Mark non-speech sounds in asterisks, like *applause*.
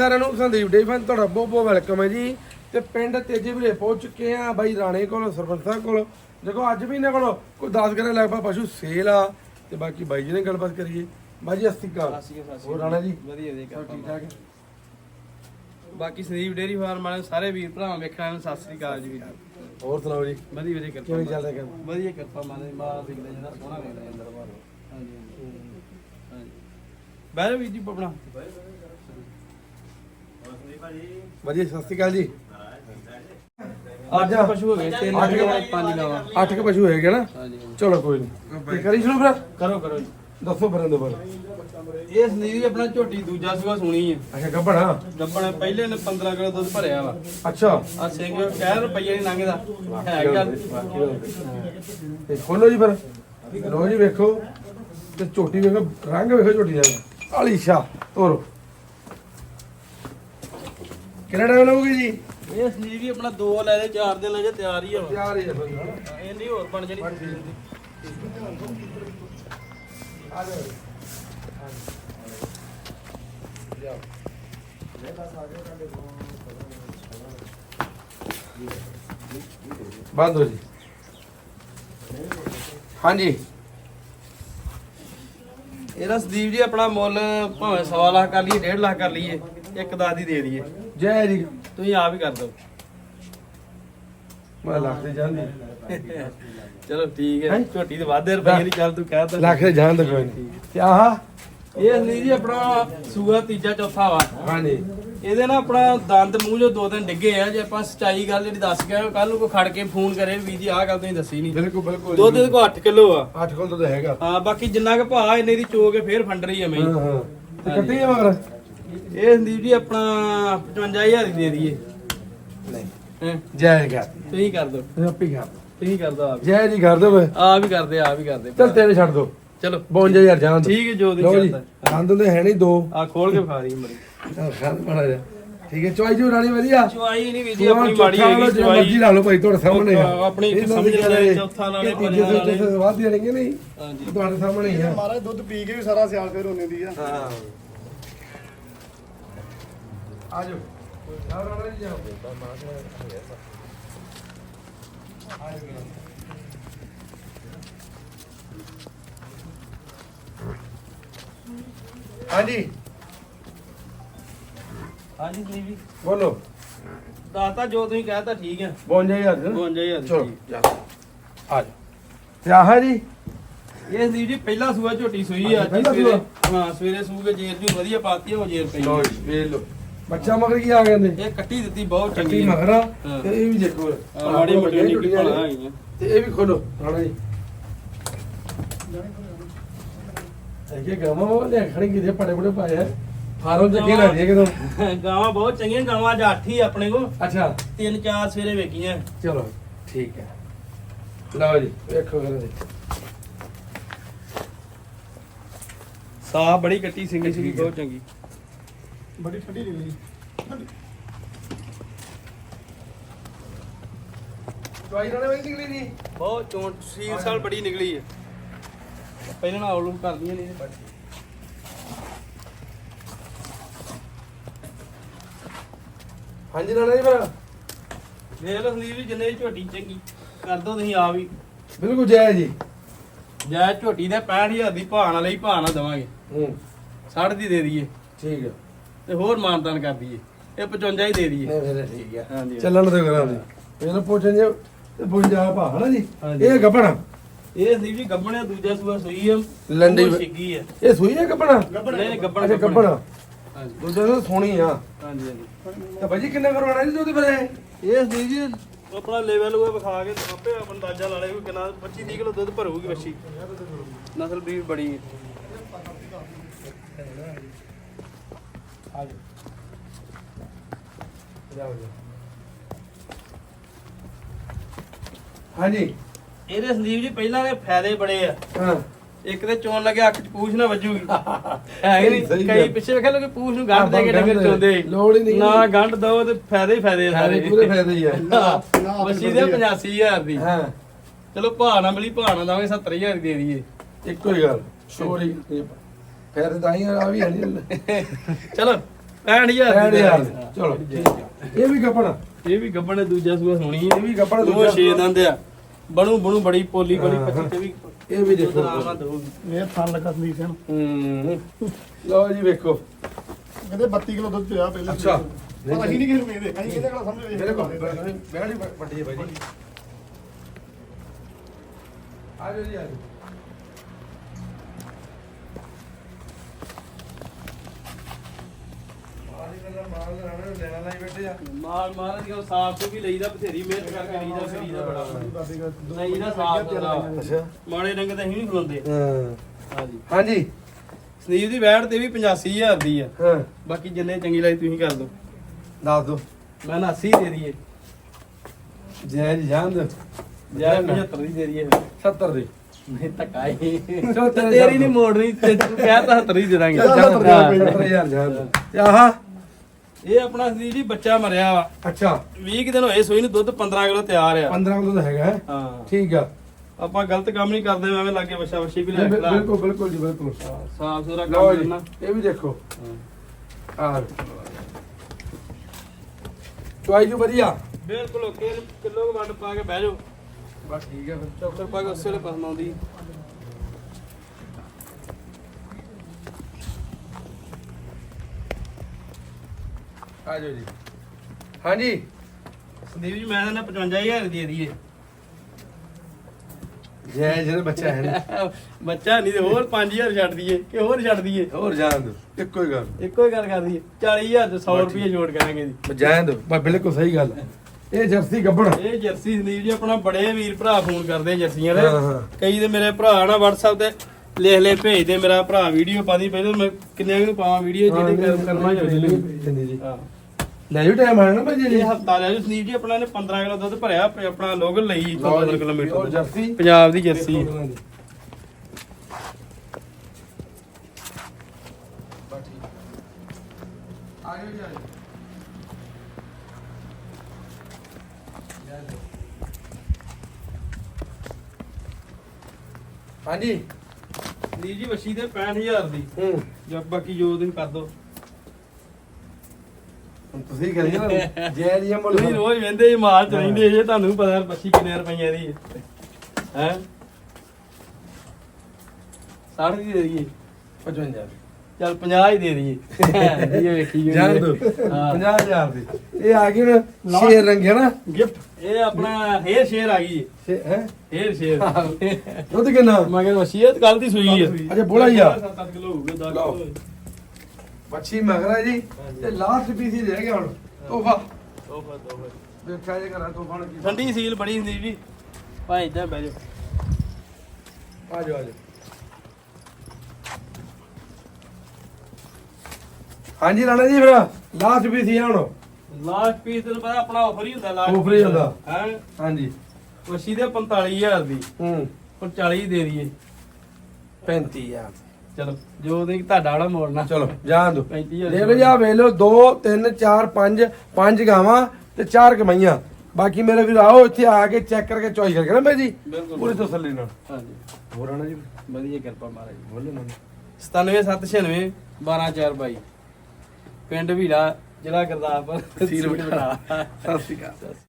ਸਾਰਿਆਂ ਨੂੰ ਸੰਦੀਪ ਡੇ ਫਨ ਤੁਹਾਡਾ ਬਹੁਤ ਬਹੁਤ ਵੈਲਕਮ ਹੈ ਜੀ। ਤੇ ਪਿੰਡ ਤੇਜੇ ਵੀਰੇ ਪਹੁੰਚ ਚੁੱਕੇ ਆ ਬਾਈ ਰਾਣੇ ਕੋਲ ਸਰਪੰਚ ਸਾਹਿਬ ਕੋਲ। ਦੇਖੋ ਅੱਜ ਵੀ ਇਹਨਾਂ ਕੋਲ ਕੋਈ 10 ਕਰੇ ਲਗਭਗ ਪਸ਼ੂ ਸੇਲ ਆ। ਤੇ ਬਾਕੀ ਬਾਈ ਜੀ ਨੇ ਗੱਲਬਾਤ ਕਰੀਏ। ਬਾਈ ਜੀ ਅਸਤਿਕਾ ਹੋਰ ਰਾਣਾ ਜੀ? ਵਧੀਆ ਜੀ ਠੀਕ ਠਾਕ? ਬਾਕੀ ਸੰਦੀਪ ਡੇਰੀ ਫਾਰਮ ਵਾਲੇ ਸਾਰੇ ਵੀਰ ਭਰਾਵਾਂ ਵੇਖਣ ਨੂੰ ਸਤਿ ਸ੍ਰੀ ਅਕਾਲ ਜੀ। ਹੋਰ ਸੁਣਾਓ ਜੀ? ਵਧੀਆ ਵਧੀਆ ਕਿਰਪਾ ਕਿਵੇਂ ਚੱਲਦਾ ਕੰਮ? ਵਧੀਆ ਕਿਰਪਾ ਮਾਰੇ ਮਾਂ ਦੀ ਜਿਹੜਾ ਸੋਹਣਾ ਵੇਖਦਾ ਅੰਦਰ ਬਾਹਰ ਹਾਂਜੀ ਹਾਂਜੀ। ਹਾਂਜੀ। ਜਾ ਵੀਰ ਜੀ ਪਪਣਾ ਵਧੀਆ ਸਤਿ ਸ਼੍ਰੀ ਅਕਾਲ ਜੀ। ਅੱਠ ਪਸ਼ੂ ਹੋ ਗਏ ਤਿੰਨ ਅੱਠ ਪੰਜ ਗਾਵਾਂ ਅੱਠ ਕੁ ਪਸ਼ੂ ਹੈਗੇ ਨਾ। ਚਲੋ ਕੋਈ ਨਹੀਂ ਤੇ ਕਰੀ ਸ਼ੁਰੂ ਫਿਰ? ਕਰੋ ਕਰੋ ਜੀ। ਦੱਸੋ ਫਿਰ ਇਹਦੇ ਬਾਰੇ। ਇਹ ਸੰਦੀਪ ਆਪਣਾ ਝੋਟੀ ਦੂਜਾ ਸੂਆ ਸੁਣੀ ਹੈ ਅੱਛਾ ਗੱਬੜਾ ਗੱਬਣ ਪਹਿਲੇ ਨੇ 15 ਕਿਲੋ ਦੁੱਧ ਭਰਿਆ ਵਾ। ਅੱਛਾ। ਆ ਸਿੰਘ ਕਹਿ ਰੁਪਈਏ ਨਹੀਂ ਲੰਘਦਾ। ਹੈ ਗੱਲ। ਤੇ ਖੋਲੋ ਜੀ ਫਿਰ। ਲੋ ਜੀ ਵੇਖੋ। ਤੇ ਝੋਟੀ ਵੇਖੋ ਰੰਗ ਵੇਖੋ ਝੋਟੀ ਦਾ। ਆਲੀ ਸ਼ਾ ਤੋਰੋ। ਕਿੰਨਾ ਟਾਈਮ ਲੱਗੂਗੀ ਜੀ? ਇਹ ਸੰਦੀਪ ਜੀ ਆਪਣਾ ਦੋ ਲੈ ਦੇ ਚਾਰ ਦਿਨ ਲੈ ਜੇ ਤਿਆਰ ਹੀ ਆ। ਤਿਆਰ ਹੀ ਹੈ ਫਿਰ ਇਹ ਨਹੀਂ ਹੋਰ ਬਣ ਜਣੀ। ਆ ਜਾਓ। ਬੰਦ ਹੋ ਜੀ। ਹਾਂਜੀ। ਇਹਦਾ ਸੰਦੀਪ ਜੀ ਆਪਣਾ ਮੁੱਲ ਭਾਵੇਂ 100 ਲੱਖ ਕਰ ਲਈਏ 1.5 ਲੱਖ ਕਰ ਲਈਏ ਇੱਕ ਦਸ ਦੀ ਦੇ ਦਈਏ। ਜੈ ਜੀ ਤੁਸੀਂ ਆਪ ਹੀ ਕਰ ਦਿਓ। ਮੈਂ ਲੱਖ ਦੇ। ਜਾਂਦੀ ਚਲੋ ਠੀਕ ਹੈ ਹੈਂ? ਝੋਟੀ ਦੇ ਵਾਧੇ ਰੁਪਏ ਦੀ ਚੱਲ ਤੂੰ ਕਹਿ ਤਾ। ਲੱਖ ਦੇ ਜਾਣ ਦੇ ਕੋਈ ਨਹੀਂ ਤੇ ਆਹ ਇਹ ਸੰਦੀਪ ਜੀ ਆਪਣਾ ਸੂਆ ਤੀਜਾ ਚੌਥਾ ਵਾ। ਹਾਂਜੀ। ਇਹਦੇ ਨਾਲ ਆਪਣਾ ਦੰਦ ਮੂੰਹ ਜੋ ਦੋ ਦਿਨ ਡਿੱਗੇ ਆ ਜੇ ਆਪਾਂ ਸਚਾਈ ਗੱਲ ਜਿਹੜੀ ਦੱਸ ਕੇ ਕੱਲ ਨੂੰ ਕੋਈ ਖੜ ਕੇ ਫੋਨ ਕਰੇ ਵੀ ਜੀ ਆਹ ਗੱਲ ਤੁਸੀਂ ਦੱਸੀ ਨਹੀਂ ਬਿਲਕੁਲ ਬਿਲਕੁਲ। ਦੁੱਧ ਇਹਦੇ ਕੋਲ 8 ਕਿਲੋ ਆ। 8 ਕੋਲ ਤਾਂ ਹੈਗਾ। ਹਾਂ ਬਾਕੀ ਜਿੰਨਾ ਕੁ ਭਾ ਇਹਨੇ ਦੀ ਚੋ ਕੇ ਫੇਰ ਫੰਡ ਰਹੀ ਮੈਂ। ਹਾਂ ਹਾਂ। ਤੇ ਕੱਟੀ ਆ ਮਗਰ? ਇਹ ਸੰਦੀਪ ਜੀ ਆਪਣਾ 55000 ਦੀ ਦੇ ਦਈਏ। ਨਹੀਂ। ਹੈਂ? ਜੈ ਕਰ। ਤੁਸੀਂ ਕਰ ਦਿਓ। ਤੁਸੀਂ ਆਪੇ ਕਰ। ਤੁਸੀਂ ਕਰ ਦਿਓ ਆਪ ਜੈ ਜੀ ਕਰ ਦੋ ਵੇ ਆ ਵੀ ਕਰਦੇ ਆ ਵੀ ਕਰਦੇ। ਚਲ ਤੇਰੇ ਛੱਡ ਦੋ। ਚਲੋ। 52000 ਜਾਣ ਠੀਕ ਹੈ ਜੋ ਦੀ ਲਓ ਜੀ ਕਰਦਾ ਦੰਦ ਦੇ ਹੈ ਨਹੀਂ ਦੋ। ਆ ਖੋਲ ਕੇ ਖਾ ਰਹੀ ਮਰੀ ਚਲ ਖਾਣ ਬਣਾ ਜਾ ਠੀਕ ਹੈ ਚੁਆਈ ਜੋ ਰਾਣੀ ਵਧੀਆ। ਚੁਆਈ ਨਹੀਂ ਵੀ ਜੀ ਆਪਣੀ ਮਾੜੀ ਹੈਗੀ ਮਰਜ਼ੀ ਚੁਆਈ। ਲਾ ਲਓ ਭਾਈ ਤੁਹਾਡੇ ਸਾਹਮਣੇ ਆ। ਆਪਣੀ ਸਮਝ ਦੀ ਗੱਲ ਚੌਥਾ ਲਾ ਇਹ ਲਏ, ਤੀਜੇ ਪੰਜਵਾਂ ਨਹੀਂ। ਹਾਂਜੀ। ਤੁਹਾਡੇ ਸਾਹਮਣੇ ਹੀ ਆ। ਮਹਾਰਾਜ ਦੁੱਧ ਪੀ ਕੇ ਵੀ ਸਾਰਾ ਸਿਆਲ ਫਿਰ ਹੋਣੇ ਦੀ ਆ। ਹਾਂ। ਆ ਜਾਓ ਰਾਣਾ ਜੀ ਜਾਓ। ਹਾਂਜੀ। ਹਾਂਜੀ ਸੰਦੀਪ ਜੀ ਬੋਲੋ। ਦਾਤਾ ਜੋ ਤੁਸੀਂ ਕਹਿਤਾ ਠੀਕ ਹੈ 52000 55000 ਚਲੋ ਜਾ। ਆ ਜਾ ਜੀ? ਇਹ ਸੰਦੀਪ ਜੀ ਪਹਿਲਾ ਸੂਆ ਝੋਟੀ ਸੂਈ ਆ। ਅੱਛਾ, ਪਹਿਲਾ ਜੀ ਸਵੇਰੇ ਹਾਂ ਸਵੇਰੇ ਸੂ ਕੇ ਜੇਰ ਵੀ ਵਧੀਆ ਪਾਤੀ ਹੋ ਜੇਰ ਪਈ। ਲੋ ਜੀ ਵੇਖ ਲੋ ਬੱਚਾ ਮਗਰ ਕੀ ਆ ਗਏ ਨੇ? ਇਹ ਕੱਟੀ ਦਿੱਤੀ ਬਹੁਤ ਕੱਟੀ ਚੰਗੀ ਮਗਰ ਆ। ਤੇ ਇਹ ਵੀ ਦੇਖੋ। ਆ, ਮਾੜੀ ਮੋਟੀ ਨਿੱਕੀ ਭਲਾ ਆਈ ਆ ਤੇ ਇਹ ਵੀ ਖੋਲੋ ਰਾਣਾ। ਜੀ ਇਹ ਗਾਵਾਂ ਉਹ ਲੈ ਖੜੀ ਕਿਤੇ ਪੜੇ ਪੜੇ ਪਾਏ ਆ। ਫਾਰਮ ਚ ਕੀ ਲੱਗਦੀ ਹੈ ਕਿਦੋਂ ਗਾਵਾਂ ਬਹੁਤ ਚੰਗੀਆਂ ਗਾਵਾਂ ਅੱਜ ਅੱਠ ਹੀ ਆਪਣੇ ਕੋ ਅੱਛਾ। ਤਿੰਨ ਚਾਰ ਸਵੇਰੇ ਵੇਖੀਆਂ। ਚਲੋ ਠੀਕ ਹੈ ਲਓ ਜੀ ਵੇਖੋ ਕਰੇ ਸਾਹ ਬੜੀ ਕੱਟੀ ਸਿੰਗੀ ਸੀਗੀ ਬਹੁਤ ਚੰਗੀ। ਬੜੀ ਠੰਡੀ ਨਿਕਲੀ ਦਵਾਈ ਰਾਣੇ ਵਈ ਨਿਕਲੀ ਨਹੀਂ ਬਹੁਤ ਚੋਣ ਸੀਲ ਸਾਲ ਬੜੀ ਨਿਕਲੀ ਹੈ ਪਹਿਲਾਂ ਨਾਲ ਆਲੂ ਕਰਦੀਆਂ ਨਹੀਂ ਹਾਂਜੀ ਰਾਣਾ ਜੀ ਭਰਾ ਦੇਖ ਲਓ ਸੰਦੀਪ ਜੀ ਜਿੰਨੇ ਝੋਟੀ ਚੰਗੀ ਕਰ ਦੋ ਤੁਸੀਂ ਆ ਵੀ ਬਿਲਕੁਲ ਜੈ ਜੀ। ਜੈ ਝੋਟੀ ਦੇ 65000 ਦੀ ਭਾਅ ਲਈ ਭਾਅ ਨਾ ਦਵਾਂਗੇ। ਹੂੰ। 60 ਦੀ ਦੇ ਦਈਏ। ਠੀਕ ਹੈ ਤੇ ਹੋਰ ਮਾਨਤਾਨ ਕਰ ਦਈਏ। ਇਹ 55 ਹੀ ਦੇ ਦਈਏ। ਨਹੀਂ ਫਿਰ ਠੀਕ ਹਾਂਜੀ। ਚੱਲਣ ਦੇ ਕਰਾਂ ਦੇ। ਇਹਨੂੰ ਪੁੱਛਣ ਜੇ ਤੇ ਪੁੰਜਾ ਭਾ ਹਨਾ ਜੀ? ਹਾਂਜੀ। ਇਹ ਗੱਪਣਾ ਇਹ ਸੰਦੀਪ ਜੀ ਗੱਬਣੇ ਦੂਜਾ ਸੂਆ ਸੂਈ ਆ ਲੰਡੀ- ਉਹ ਛਿੱਗੀ ਆ। ਇਹ ਸੂਈ ਹੈ ਗੱਪਣਾ ਨਹੀਂ ਗੱਬਣ ਅੱਛਾ ਗੱਪਣਾ ਹਾਂਜੀ ਦੂਜਾ ਤਾਂ ਸੋਹਣੀ ਆ। ਹਾਂਜੀ ਹਾਂਜੀ। ਤਾਂ ਭਾਜੀ ਕਿੰਨਾ ਕਰਵਾਉਣਾ ਜੀ ਉਹਦੇ ਬਾਰੇ? ਇਹ ਸੰਦੀਪ ਜੀ ਆਪਣਾ ਲੈਵਲ ਉਹ ਵਿਖਾ ਕੇ ਆਪੇ ਆਪ ਅੰਦਾਜ਼ਾ ਲਾ ਲਿਓ ਕਿ ਕਿੰਨਾ 25 30 ਕਿਲੋ ਦੁੱਧ ਭਰੂਗੀ ਬੱਚੀ ਨਸਲ ਵੀ ਬੜੀ ਹੈ। ਆ ਹਾਂਜੀ ਇਹਦੇ ਸੰਦੀਪ ਜੀ ਪਹਿਲਾਂ ਦੇ ਫਾਇਦੇ ਬੜੇ ਆ। ਹਾਂ। ਇੱਕ ਤੇ ਚੋਣ ਲੱਗਿਆ ਅੱਖ ਚ ਪੂਛ ਨਾ ਵੱਜੂਗੀ। ਹੈ। ਕਿ ਸਹੀ ਨਹੀਂ। ਗੱਲ। ਕਈ ਪਿੱਛੇ ਵੇਖਿਆ ਲੋਕ ਪੂਛ ਨੂੰ ਗੰਢ ਦੇ ਕੇ ਡੰਗਰ ਚੋਂਦੇ। ਲੋੜ ਹੀ ਨਹੀਂ। ਨਾ ਗੰਢ ਦੋ ਤੇ ਫਾਇਦੇ ਹੀ ਫਾਇਦੇ ਆ ਸਾਰੇ ਸਾਰੇ। ਪੂਰੇ ਫਾਇਦੇ ਹੀ ਆ। ਮੱਛੀ ਦੇ 85000 ਦੀ। ਹਾਂ। ਚਲੋ ਭਾਅ ਨਾ ਮਿਲੀ ਭਾਅ ਨਾ ਦਵਾਂਗੇ 70000 ਦੀ ਦੇ ਦਈਏ। ਇੱਕੋ ਹੀ ਗੱਲ। ਛੋੜੀ ਫਿਰ ਤਾਂ ਹੀ ਆ ਵੀ ਹੈ ਨਹੀਂ *laughs* ਚਲੋ 65000 65000 ਚਲੋ ਠੀਕ ਆ। ਇਹ ਵੀ ਗੱਪਣਾ। ਇਹ ਵੀ ਗੱਬਣ ਨੇ ਦੂਜਾ ਸੂਆ ਹੋਣੀ ਇਹ ਵੀ ਗੱਪਣਾ ਉਹ ਦੂਜਾ 6 ਦੰਦ ਆ। ਬਣੂ ਬਣੂ ਬੜੀ ਪੋਲੀ ਬੜੀ ਹਾਂ, 25 ਤੇ ਵੀ ਇਹ ਵੀ ਦੇਖੋ। ਇਹ ਥਣ ਲੱਗਾ ਸੰਦੀਪ ਸਿੰਘ। ਹੂੰ। ਲਓ ਜੀ ਵੇਖੋ। ਕਹਿੰਦੇ 32 ਕਿਲੋ ਦੁੱਧ ਪਿਆ ਪਹਿਲਾਂ। ਅੱਛਾ। ਅਸੀਂ ਨਹੀਂ ਕਿਸੇ ਨੂੰ ਵੇਚਦੇ ਅਸੀਂ ਕਿਹਦੇ ਕੋਲ ਸਮਝ ਮੇਰੇ ਕੋਲ ਵੇਚਦੇ ਬੈਠੀ ਵੱਡੀ ਹੈ ਬਾਈ ਜੀ। ਆ ਜਾਓ ਜੀ ਆ ਜਾਓ। ਮਾਲ ਲੈਣਾ ਲੈਣਾ ਲਈ ਬੈਠੇ ਆ। ਮਾਲ ਮਾਲ ਦੀ ਸਾਫ਼ ਤੋਂ ਵੀ ਲਈਦਾ ਬਥੇਰੀ ਮਿਹਨਤ ਕਰਕੇ ਲਈਦਾ ਕਰੀਦਾ ਬੜਾ ਨਹੀਂ ਨਾ ਸਾਫ਼ ਸੁਥਰਾ। ਅੱਛਾ। ਮਾੜੇ ਰੰਗ ਤੇ ਅਸੀਂ ਨਹੀਂ ਖਲੋਂਦੇ ਹਾਂ। ਹਾਂਜੀ। ਹਾਂਜੀ। ਸਨੀਪ ਦੀ ਵੈਟ ਤੇ ਵੀ 85000 ਦੀ ਆ। ਹਾਂ। ਬਾਕੀ ਜਿੰਨੇ ਚੰਗੀ ਲੱਗਦੀ ਤੁਸੀਂ ਕਰ ਦਿਓ ਦੱਸ ਦੋ। ਮੈਂ ਨਾ 80 ਦੇ ਦਈਏ। ਜੈ ਜੀ ਜਾਨ ਦੋ ਜਾਂ 75 ਦੀ ਦੇ ਦਈਏ। 70 ਦੀ। ਨਹੀਂ ਧੱਕਾ ਹੀ। ਤੇਰੇ ਨਹੀਂ ਮੋੜਨੀ ਤੇ ਤੂੰ ਕਹਿ ਤਾਂ 70 ਹੀ ਦੇ ਦਾਂਗੇ। ਚੱਲ 70 70000 ਜਾਨ ਦੋ ਤੇ ਆਹ। ਇਹ ਆਪਣਾ ਸਨੀਪ ਜੀ ਬੱਚਾ ਮਰਿਆ ਵਾ। ਅੱਛਾ। 20 ਕੁ ਦਿਨ ਹੋਏ ਸੋਈ ਨੂੰ ਦੁੱਧ 15 ਕਿਲੋ ਤਿਆਰ ਆ। 15 ਕਿਲੋ ਦਾ ਹੈਗਾ ਹੈ। ਹਾਂ। ਠੀਕ ਆ। ਆਪਾਂ ਗਲਤ ਕੰਮ ਨਹੀਂ ਕਰਦੇ ਐਵੇਂ ਲੱਗੇ ਵਛਾ ਵਛੀ ਵੀ ਲੈ ਬਿਲ- ਲਾ। ਬਿਲਕੁਲ ਬਿਲਕੁਲ ਜੀ ਬਿਲਕੁਲ। ਸਾਫ਼ ਸੁਥਰਾ ਲਓ ਕੰਮ ਜੀ ਕਰਨਾ। ਇਹ ਵੀ ਦੇਖੋ। ਆ ਚੁਆਈ ਜੋ ਵਧੀਆ? ਬਿਲਕੁਲ ਓਕੇ ਕਿਲੋ ਕੁ ਵੰਡ ਪਾ ਕੇ ਬਹਿ ਜਾਓ। ਬਸ ਠੀਕ ਹੈ ਫਿਰ। ਚੌਕਰ ਪਾ ਕੇ ਉਸੇ ਵੇਲੇ ਪਸਮ ਆ ਜਾਓ ਜੀ। ਹਾਂਜੀ। ਸੰਦੀਪ ਜੀ ਮੈਂ ਤਾਂ 55000 ਦੀ ਦੇ ਦਈਏ ਜੈ ਜਿਹੜਾ ਬੱਚਾ ਹੈ ਨਾ। *laughs* ਬੱਚਾ ਨਹੀਂ ਤੇ ਹੋਰ 5000 ਛੱਡ ਦਈਏ ਕਿ ਹੋਰ ਛੱਡ ਦਈਏ? ਹੋਰ ਜਾਣ ਦੋ ਇੱਕੋ ਹੀ ਗੱਲ। ਇੱਕੋ ਹੀ ਗੱਲ ਕਰ ਦਈਏ। 40000 ਤੇ 100 ਰੁਪਏ ਜੋੜ ਕਰਾਂਗੇ ਜੀ। ਜਾਣ ਦੋ ਬਸ ਬਿਲਕੁਲ ਸਹੀ ਗੱਲ ਹੈ। ਇਹ ਜਰਸੀ ਗੱਬਣ ਇਹ ਜਰਸੀ ਸੰਦੀਪ ਜੀ ਆਪਣਾ ਬੜੇ ਵੀਰ ਭਰਾ ਫੋਨ ਕਰਦੇ ਜਰਸੀਆਂ ਦੇ। ਕਈ ਤੇ ਮੇਰੇ ਭਰਾ ਨਾ WhatsApp ਤੇ ਲਿਖ ਲੈ ਭੇਜਦੇ ਮੇਰਾ ਭਰਾ ਵੀਡੀਓ ਪਾਦੀ ਪਹਿਲਾਂ ਮੈਂ ਕਿੰਨੇ ਨੂੰ ਪਾਵਾਂ ਵੀਡੀਓ ਜਿਹਦੇ ਕਰ ਕਰਨਾ ਜੇ ਜੀ। ਹਾਂ। ਲੈ ਜੂ ਟਾਈਮ ਆਣਾ ਨਾ ਭਾਜੀ ਜੀ। ਇਹ ਹਫਤਾ ਲੈ ਜੋ ਸੰਦੀਪ ਜੀ ਆਪਣਾ ਨੇ 15 ਕਿਲੋ ਦੁੱਧ ਭਰਿਆ ਆਪੇ ਆਪਣਾ ਲੋਕਲ ਲਈ 15 ਹੋਰ ਕਿਲੋਮੀਟਰ ਜਰਸੀ? ਪੰਜਾਬ ਦੀ ਜਰਸੀ। ਦੇਖੋ ਉਹਨਾਂ ਦੀ। ਬਸ ਠੀਕ। ਆ ਜਾਓ ਜੀ ਆ ਜਾਓ। ਲੈ ਲਓ। ਹਾਂਜੀ। ਸੰਦੀਪ ਜੀ ਵਸ਼ੀ ਦੇ 65000 ਦੀ। ਹੂੰ। ਜਾਂ ਬਾਕੀ ਜੋ ਤੁਸੀਂ ਕਰ ਦੋ। ਤੁਸੀਂ ਕਰੀ ਨਾ ਜੈ ਜੀ ਮੁੱਲ। ਤੁਸੀਂ ਰੋਜ਼ ਵੰਦੇ ਜੀ ਮਾਲ ਚ ਰਹਿੰਦੇ ਜੇ ਤੁਹਾਨੂੰ ਪਤਾ ਬੱਚੀ ਕਿੰਨੇ ਰੁਪਈਆਂ ਦੀ ਹੈ। ਹੈ? 60 ਦੀ ਦੇ ਦਈਏ। 55 ਚੱਲ 50 ਹੀ ਦੇ ਦਈਏ। ਇਹ ਵੇਖੀ ਗਈ ਜਾਣ ਦੋ। ਹਾਂ। 50000 ਦੀ। ਇਹ ਆ ਗਈ ਹੁਣ ਸ਼ੇਰ ਰੰਗਿਆ ਨਾ? ਗਿਫਟ। ਇਹ ਆਪਣਾ ਹੇਅਰ ਸ਼ੇਰ ਆ ਗਈ ਹੈ। ਹੇਅਰ ਸ਼ੇਰ। ਦੁੱਧ ਕਿੰਨਾ? ਮਗਰ ਵਸੀਅਤ ਕੱਲ ਦੀ ਸੂਈ ਹੈ। ਅੱਛਾ, ਬੋਲਾ ਹੀ ਆ। 7-8 ਕਿਲੋ ਹੋਊਗਾ 10 ਲਓ। ਕਿਲੋ ਮੱਛੀ ਮਗਰਾ ਜੀ ਤੇ ਲਾਸਟ ਪੀਸ ਹੀ ਰਹਿ ਗਿਆ ਹੁਣ। ਤੋਹਫਾ। ਤੋਹਫਾ ਤੋਹਫਾ ਦੇਖਿਆ ਜੇ ਕਰਾਂ ਤੋਹਫਾ ਨੂੰ ਕੀ ਠੰਡੀ ਸੀਲ ਬੜੀ ਹੁੰਦੀ ਜੀ। ਭਾਈ ਇਦਾਂ ਬਹਿ ਜਾਓ। ਆ ਜਾਓ ਆ ਜਾਓ। ਹਾਂਜੀ ਰਾਣਾ ਜੀ ਫਿਰ ਲਾਸਟ ਪੀਸ ਹੀ ਆ ਹੁਣ। ਲਾਸਟ ਪੀਸ ਤੈਨੂੰ ਪਤਾ ਆਪਣਾ ਆਫਰ ਹੀ ਹੁੰਦਾ ਲਾਸਟ Offer ਹੀ ਹੁੰਦਾ। ਹੈ? ਹਾਂਜੀ। ਵਸੀ ਦੇ 45000 ਦੀ। ਹੂੰ। ਹੁਣ 40 ਦੇ ਦਈਏ। 35000 ਚਲੋ ਜੋ ਤੁਸੀਂ ਤੁਹਾਡਾ ਵਾਲਾ ਮੋੜਨਾ ਚਲੋ ਜਾਣ ਦੋ 35000 ਦੇਖ ਲਓ ਜੀ ਆ ਵੇਖ ਲਓ 2 3 4 5 5 ਗਾਵਾਂ ਤੇ 4 ਕਮਾਈਆਂ। ਬਾਕੀ ਮੇਰੇ ਵੀਰ ਆਓ ਇੱਥੇ ਆ ਕੇ ਚੈੱਕ ਕਰਕੇ ਚੋਇਸ ਕਰਕੇ ਨਾ ਭਾਈ ਜੀ। ਬਿਲਕੁਲ ਪੂਰੀ ਤਸੱਲੀ ਨਾਲ। ਹਾਂਜੀ। ਹੋਰ ਰਾਣਾ ਜੀ? ਵਧੀਆ ਕਿਰਪਾ ਮਹਾਰਾਜ ਬੋਲੇ ਨਾ 97796 12422 ਪਿੰਡ ਵੀਰਾ ਜ਼ਿਲ੍ਹਾ ਗੁਰਦਾਸਪੁਰ ਬਟਾਲਾ ਸਤਿ ਸ਼੍ਰੀ ਅਕਾਲ।